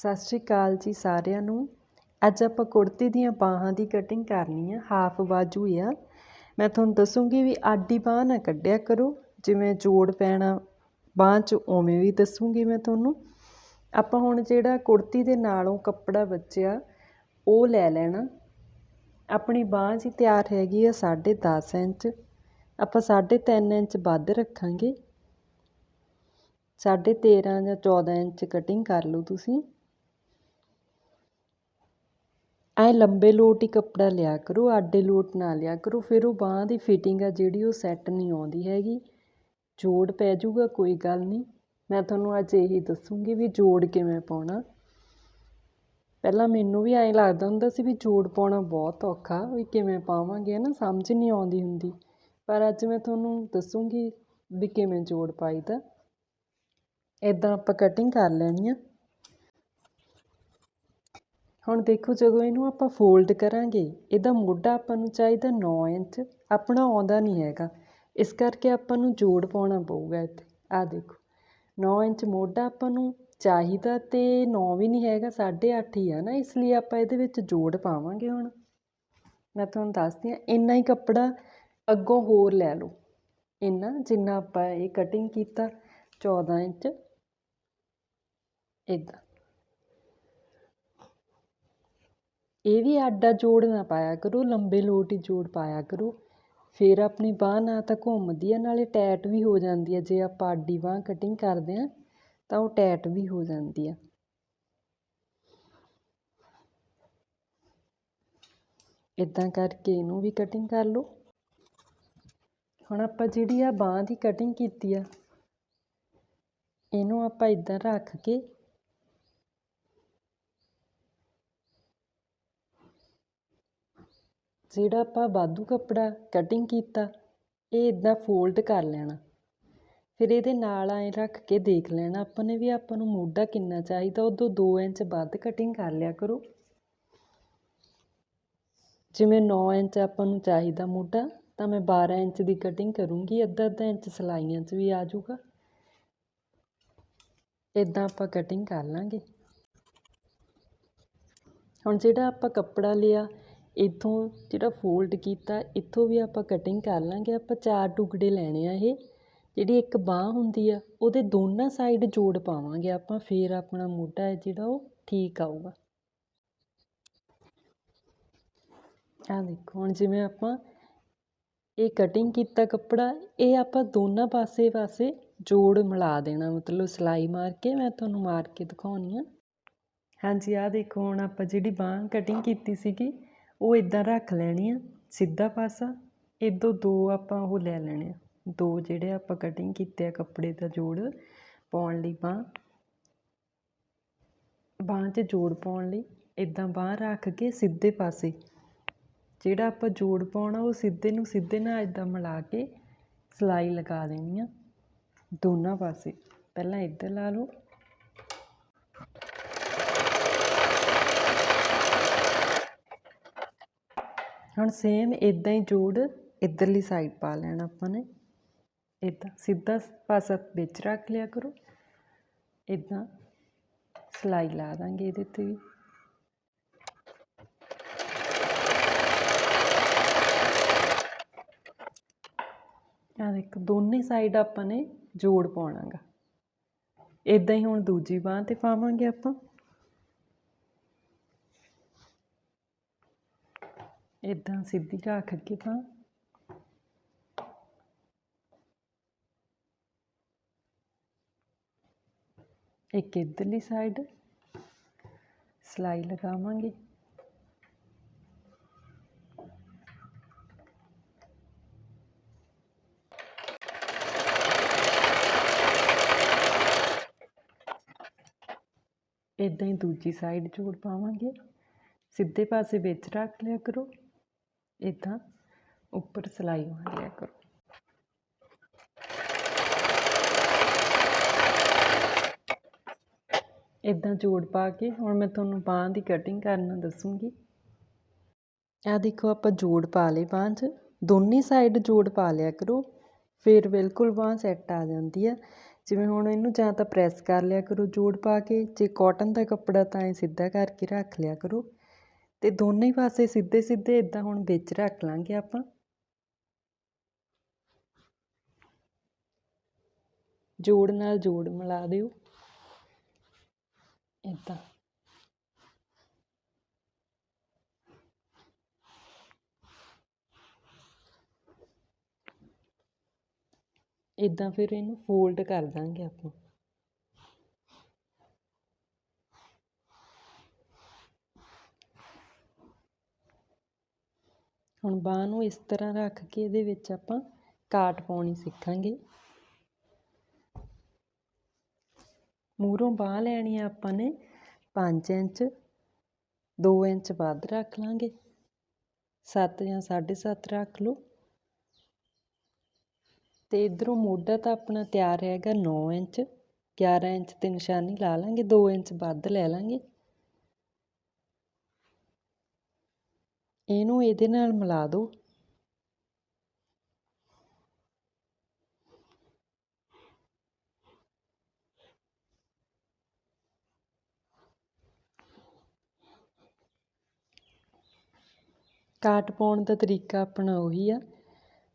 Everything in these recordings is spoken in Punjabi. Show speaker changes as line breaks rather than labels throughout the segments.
ਸਤਿ ਸ਼੍ਰੀ ਅਕਾਲ ਜੀ ਸਾਰਿਆਂ ਨੂੰ। ਅੱਜ ਆਪਾਂ ਕੁੜਤੀ ਦੀਆਂ ਬਾਹਾਂ ਦੀ ਕਟਿੰਗ ਕਰਨੀ ਆ ਹਾਫ ਬਾਜੂ ਆ। ਮੈਂ ਤੁਹਾਨੂੰ ਦੱਸੂਗੀ ਵੀ ਆਡੀ ਬਾਹ ਨਾ ਕੱਢਿਆ ਕਰੋ, ਜਿਵੇਂ ਜੋੜ ਪੈਣਾ ਬਾਹ 'ਚ, ਉਵੇਂ ਵੀ ਦੱਸੂਗੀ ਮੈਂ ਤੁਹਾਨੂੰ। ਆਪਾਂ ਹੁਣ ਜਿਹੜਾ ਕੁੜਤੀ ਦੇ ਨਾਲੋਂ ਕੱਪੜਾ ਬਚਿਆ, ਉਹ ਲੈ ਲੈਣਾ। ਆਪਣੀ ਬਾਹ ਜੀ ਤਿਆਰ ਹੈਗੀ ਆ 10.5 ਇੰਚ। ਆਪਾਂ 3.5 ਇੰਚ ਵੱਧ ਰੱਖਾਂਗੇ। ਸਾਢੇ 13 ਜਾਂ 14 ਇੰਚ ਕਟਿੰਗ ਕਰ ਲਓ ਤੁਸੀਂ। ਐਂ ਲੰਬੇ ਲੋਟ ਹੀ ਕੱਪੜਾ ਲਿਆ ਕਰੋ, ਆਡੇ ਲੋਟ ਨਾ ਲਿਆ ਕਰੋ, ਫਿਰ ਉਹ ਬਾਂਹ ਦੀ ਫਿਟਿੰਗ ਆ ਜਿਹੜੀ ਉਹ ਸੈੱਟ ਨਹੀਂ ਆਉਂਦੀ ਹੈਗੀ। ਜੋੜ ਪੈ ਜੂਗਾ ਕੋਈ ਗੱਲ ਨਹੀਂ। ਮੈਂ ਤੁਹਾਨੂੰ ਅੱਜ ਇਹੀ ਦੱਸੂੰਗੀ ਵੀ ਜੋੜ ਕਿਵੇਂ ਪਾਉਣਾ। ਪਹਿਲਾਂ ਮੈਨੂੰ ਵੀ ਐਂ ਲੱਗਦਾ ਹੁੰਦਾ ਸੀ ਵੀ ਜੋੜ ਪਾਉਣਾ ਬਹੁਤ ਔਖਾ, ਵੀ ਕਿਵੇਂ ਪਾਵਾਂਗੇ ਨਾ ਸਮਝ ਨਹੀਂ ਆਉਂਦੀ ਹੁੰਦੀ। ਪਰ ਅੱਜ ਮੈਂ ਤੁਹਾਨੂੰ ਦੱਸੂੰਗੀ ਵੀ ਕਿਵੇਂ ਜੋੜ ਪਾਈਦਾ। ਇਦਾਂ ਆਪਾਂ ਕਟਿੰਗ ਕਰ ਲੈਣੀ ਆ। ਹੁਣ ਦੇਖੋ ਜਦੋਂ ਇਹਨੂੰ ਆਪਾਂ ਫੋਲਡ ਕਰਾਂਗੇ, ਇਹਦਾ ਮੋਢਾ ਆਪਾਂ ਨੂੰ ਚਾਹੀਦਾ ਨੌ ਇੰਚ, ਆਪਣਾ ਆਉਂਦਾ ਨਹੀਂ ਹੈਗਾ। ਇਸ ਕਰਕੇ ਆਪਾਂ ਨੂੰ ਜੋੜ ਪਾਉਣਾ ਪਊਗਾ ਇੱਥੇ। ਆਹ ਦੇਖੋ, ਨੌ ਇੰਚ ਮੋਢਾ ਆਪਾਂ ਨੂੰ ਚਾਹੀਦਾ ਤੇ 9 ਵੀ ਨਹੀਂ ਹੈਗਾ 8.5 ਹੀ ਆ ਨਾ, ਇਸ ਲਈ ਆਪਾਂ ਇਹਦੇ ਵਿੱਚ ਜੋੜ ਪਾਵਾਂਗੇ ਹੁਣ। ਮੈਂ ਤੁਹਾਨੂੰ ਦੱਸਦੀ ਹਾਂ, ਇੰਨਾ ਹੀ ਕੱਪੜਾ ਅੱਗੋਂ ਹੋਰ ਲੈ ਲਓ। ਇੰਨਾ ਜਿੰਨਾ ਆਪਾਂ ਇਹ ਕਟਿੰਗ ਕੀਤਾ 14 ਇੰਚ। ਇਦਾਂ ਇਹ ਵੀ ਆਡਾ ਜੋੜ ਨਾ ਪਾਇਆ ਕਰੋ, ਲੰਬੇ ਲੋਟ ਹੀ ਜੋੜ ਪਾਇਆ ਕਰੋ। ਫਿਰ ਆਪਣੀ ਬਾਂਹ ਨਾ ਤਾਂ ਘੁੰਮਦੀ ਆ, ਨਾਲੇ ਟੈਟ ਵੀ ਹੋ ਜਾਂਦੀ ਆ। ਜੇ ਆਪਾਂ ਆਡੀ ਬਾਂਹ ਕਟਿੰਗ ਕਰਦੇ ਆ, ਤਾਂ ਉਹ ਟੈਟ ਵੀ ਹੋ ਜਾਂਦੀ ਆ। ਇਦਾਂ ਕਰਕੇ ਇਹਨੂੰ ਵੀ ਕਟਿੰਗ ਕਰ ਲਓ। ਹੁਣ ਆਪਾਂ ਜਿਹੜੀ ਆ ਬਾਹ ਦੀ ਕਟਿੰਗ ਕੀਤੀ ਆ, ਇਹਨੂੰ ਆਪਾਂ ਇਦਾਂ ਰੱਖ ਕੇ ਜਿਹੜਾ ਆਪਾਂ ਵਾਧੂ ਕੱਪੜਾ ਕਟਿੰਗ ਕੀਤਾ, ਇਹ ਇੱਦਾਂ ਫੋਲਡ ਕਰ ਲੈਣਾ। ਫਿਰ ਇਹਦੇ ਨਾਲ ਐਂ ਰੱਖ ਕੇ ਦੇਖ ਲੈਣਾ ਆਪਾਂ ਨੇ ਵੀ ਆਪਾਂ ਨੂੰ ਮੋਢਾ ਕਿੰਨਾ ਚਾਹੀਦਾ, ਉਦੋਂ ਦੋ ਇੰਚ ਵੱਧ ਕਟਿੰਗ ਕਰ ਲਿਆ ਕਰੋ। ਜਿਵੇਂ ਨੌ ਇੰਚ ਆਪਾਂ ਨੂੰ ਚਾਹੀਦਾ ਮੋਢਾ, ਤਾਂ ਮੈਂ 12 ਇੰਚ ਦੀ ਕਟਿੰਗ ਕਰੂੰਗੀ, ਅੱਧਾ ਅੱਧਾ ਇੰਚ ਸਲਾਈਆਂ 'ਚ ਵੀ ਆ ਜਾਊਗਾ। ਇਦਾਂ ਆਪਾਂ ਕਟਿੰਗ ਕਰ ਲਾਂਗੇ। ਹੁਣ ਜਿਹੜਾ ਆਪਾਂ ਕੱਪੜਾ ਲਿਆ ਇੱਥੋਂ ਜਿਹੜਾ ਫੋਲਡ ਕੀਤਾ, ਇੱਥੋਂ ਵੀ ਆਪਾਂ ਕਟਿੰਗ ਕਰ ਲਾਂਗੇ, ਆਪਾਂ ਚਾਰ ਟੁਕੜੇ ਲੈਣੇ ਆ ਇਹ। ਜਿਹੜੀ ਇੱਕ ਬਾਂਹ ਹੁੰਦੀ ਆ, ਉਹਦੇ ਦੋਨਾਂ ਸਾਈਡ ਜੋੜ ਪਾਵਾਂਗੇ ਆਪਾਂ, ਫਿਰ ਆਪਣਾ ਮੋਢਾ ਹੈ ਜਿਹੜਾ ਉਹ ਠੀਕ ਆਊਗਾ। ਆ ਦੇਖੋ, ਹੁਣ ਜਿਵੇਂ ਆਪਾਂ ਇਹ ਕਟਿੰਗ ਕੀਤਾ ਕੱਪੜਾ, ਇਹ ਆਪਾਂ ਦੋਨਾਂ ਪਾਸੇ ਪਾਸੇ ਜੋੜ ਮਿਲਾ ਦੇਣਾ, ਮਤਲਬ ਸਿਲਾਈ ਮਾਰ ਕੇ, ਮੈਂ ਤੁਹਾਨੂੰ ਮਾਰ ਕੇ ਦਿਖਾਉਣੀ ਆ। ਹਾਂਜੀ ਆ ਦੇਖੋ, ਹੁਣ ਆਪਾਂ ਜਿਹੜੀ ਬਾਂਹ ਕਟਿੰਗ ਕੀਤੀ ਸੀਗੀ ਉਹ ਇੱਦਾਂ ਰੱਖ ਲੈਣੀ ਆ, ਸਿੱਧਾ ਪਾਸਾ। ਇੱਦੋਂ ਦੋ ਆਪਾਂ ਉਹ ਲੈ ਲੈਣੇ ਆ। ਦੋ ਜਿਹੜੇ ਆਪਾਂ ਕਟਿੰਗ ਕੀਤੇ ਆ ਕੱਪੜੇ ਦਾ ਜੋੜ ਪਾਉਣ ਲਈ ਬਾਂਹ। ਬਾਂਹ 'ਚ ਜੋੜ ਪਾਉਣ ਲਈ ਇੱਦਾਂ ਬਾਂਹ ਰੱਖ ਕੇ ਸਿੱਧੇ ਪਾਸੇ। ਜਿਹੜਾ ਆਪਾਂ ਜੋੜ ਪਾਉਣਾ, ਉਹ ਸਿੱਧੇ ਨੂੰ ਸਿੱਧੇ ਨਾਲ ਇੱਦਾਂ ਮਿਲਾ ਕੇ ਸਿਲਾਈ ਲਗਾ ਦੇਣੀ ਆ। ਦੋਨਾਂ ਪਾਸੇ। ਪਹਿਲਾਂ ਇੱਧਰ ਲਾ ਲਓ। ਹੁਣ ਸੇਮ ਇੱਦਾਂ ਹੀ ਜੋੜ ਇੱਧਰਲੀ ਸਾਈਡ ਪਾ ਲੈਣਾ ਆਪਾਂ ਨੇ। ਇੱਦਾਂ ਸਿੱਧਾ ਪਾਸਾ ਵਿੱਚ ਰੱਖ ਲਿਆ ਕਰੋ। ਇੱਦਾਂ ਸਿਲਾਈ ਲਾ ਦਾਂਗੇ ਇਹਦੇ ਤੇ ਵੀ। ਆ ਦੇਖ, ਦੋਨੇ ਸਾਈਡ ਆਪਾਂ ਨੇ ਜੋੜ ਪਾਉਣਾਗਾ। ਇਦਾਂ ਹੀ ਹੁਣ ਦੂਜੀ ਬਾਹ ਤੇ ਪਾਵਾਂਗੇ ਆਪਾਂ। ਇੱਦਾਂ ਸਿੱਧੀ ਰੱਖ ਕੇ ਤਾਂ। ਇੱਕ ਇਧਰਲੀ ਸਾਈਡ ਸਿਲਾਈ ਲਗਾਵਾਂਗੇ। ਇਦਾਂ ਹੀ ਦੂਜੀ ਸਾਈਡ ਜੋੜ ਪਾਵਾਂਗੇ। ਸਿੱਧੇ ਪਾਸੇ ਵਿੱਚ ਰੱਖ ਲਿਆ ਕਰੋ। ਇੱਦਾਂ ਉੱਪਰ ਸਿਲਾਈ ਮਾਰ ਲਿਆ ਕਰੋ। ਇਦਾਂ ਜੋੜ ਪਾ ਕੇ ਹੁਣ ਮੈਂ ਤੁਹਾਨੂੰ ਬਾਹ ਦੀ ਕਟਿੰਗ ਕਰਨਾ ਦੱਸੂਗੀ। ਆ ਦੇਖੋ ਆਪਾਂ ਜੋੜ ਪਾ ਲਏ ਬਾਂਹ 'ਚ। ਦੋਨੇ ਸਾਈਡ ਜੋੜ ਪਾ ਲਿਆ ਕਰੋ। ਫਿਰ ਬਿਲਕੁਲ ਬਾਂਹ ਸੈੱਟ ਆ ਜਾਂਦੀ ਆ। ਜਿਵੇਂ ਹੁਣ ਇਹਨੂੰ ਜਾਂ ਤਾਂ ਪ੍ਰੈਸ ਕਰ ਲਿਆ ਕਰੋ ਜੋੜ ਪਾ ਕੇ। ਜੇ ਕਾਟਨ ਦਾ ਕੱਪੜਾ ਤਾਂ ਇਹ ਸਿੱਧਾ ਕਰਕੇ ਰੱਖ ਲਿਆ ਕਰੋ। ਤੇ ਦੋਨੇ ਪਾਸੇ ਸਿੱਧੇ ਸਿੱਧੇ ਇਦਾਂ ਹੁਣ ਵਿੱਚ ਰੱਖ ਲਾਂਗੇ ਆਪਾਂ। ਜੋੜ ਨਾਲ ਜੋੜ ਮਿਲਾ ਦਿਓ। ਇਦਾਂ ਇਦਾਂ ਫਿਰ ਇਹਨੂੰ ਫੋਲਡ ਕਰ ਦਾਂਗੇ ਆਪਾਂ। ਹੁਣ ਬਾਂਹ ਨੂੰ ਇਸ ਤਰ੍ਹਾਂ ਰੱਖ ਕੇ ਇਹਦੇ ਵਿੱਚ ਆਪਾਂ ਕਾਟ ਪਾਉਣੀ ਸਿੱਖਾਂਗੇ। ਮੂਹਰੋਂ ਬਾਹ ਲੈਣੀ ਆ ਆਪਾਂ ਨੇ 5 ਇੰਚ 2 ਇੰਚ ਵੱਧ ਰੱਖ ਲਾਂਗੇ। 7 ਜਾਂ 7.5 ਰੱਖ ਲਓ। ਤੇ ਇਧਰੋਂ ਮੋਢਾ ਤਾਂ ਆਪਣਾ ਤਿਆਰ ਹੈਗਾ 9 ਇੰਚ 11 ਇੰਚ ਤੇ ਨਿਸ਼ਾਨੀ ਲਾ ਲਾਂਗੇ 2 ਇੰਚ ਵੱਧ ਲੈ ਲਾਂਗੇ। ਇਹਨੂੰ ਇਹਦੇ ਨਾਲ ਮਿਲਾ ਦਿਓ ਕਾਟ ਪਾਉਣ ਦਾ ਤਰੀਕਾ ਆਪਣਾ ਉਹੀ ਆ।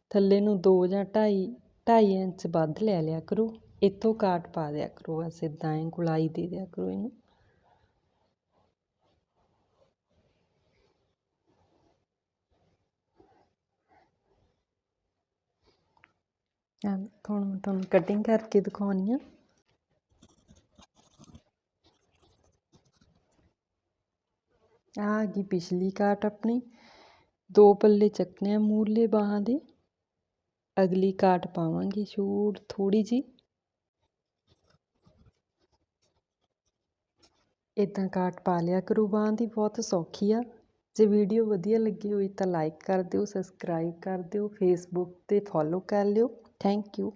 ਥੱਲੇ ਨੂੰ 2 ਜਾਂ 2.5 2.5 ਇੰਚ ਵੱਧ ਲੈ ਲਿਆ ਕਰੋ। ਇੱਥੋਂ ਕਾਟ ਪਾ ਦਿਆ ਕਰੋ। ਬਸ ਇਦਾਂ ਐ ਗੁਲਾਈ ਦੇ ਦਿਆ ਕਰੋ ਇਹਨੂੰ। ਹੁਣ ਮੈਂ ਤੁਹਾਨੂੰ ਕਟਿੰਗ ਕਰਕੇ ਦਿਖਾਉਣੀ ਆ। ਆ ਗਈ ਪਿਛਲੀ ਕਾਟ ਆਪਣੀ। ਦੋ ਪੱਲੇ ਚੱਕਨੇ ਆ ਮੂਰਲੇ ਬਾਹਾਂ ਦੇ। ਅਗਲੀ ਕਾਟ ਪਾਵਾਂਗੇ ਛੋੜ ਥੋੜੀ ਜੀ ਇਦਾਂ ਕਾਟ ਪਾ ਲਿਆ ਕਰੋ, ਬਾਹਾਂ ਦੀ ਬਹੁਤ ਸੌਖੀ ਆ। ਜੇ ਵੀਡੀਓ ਵਧੀਆ ਲੱਗੀ ਹੋਈ ਤਾਂ ਲਾਈਕ ਕਰ ਦਿਓ ਸਬਸਕ੍ਰਾਈਬ ਕਰ ਦਿਓ ਫੇਸਬੁੱਕ ਤੇ ਫੋਲੋ ਕਰ ਲਿਓ। Thank you.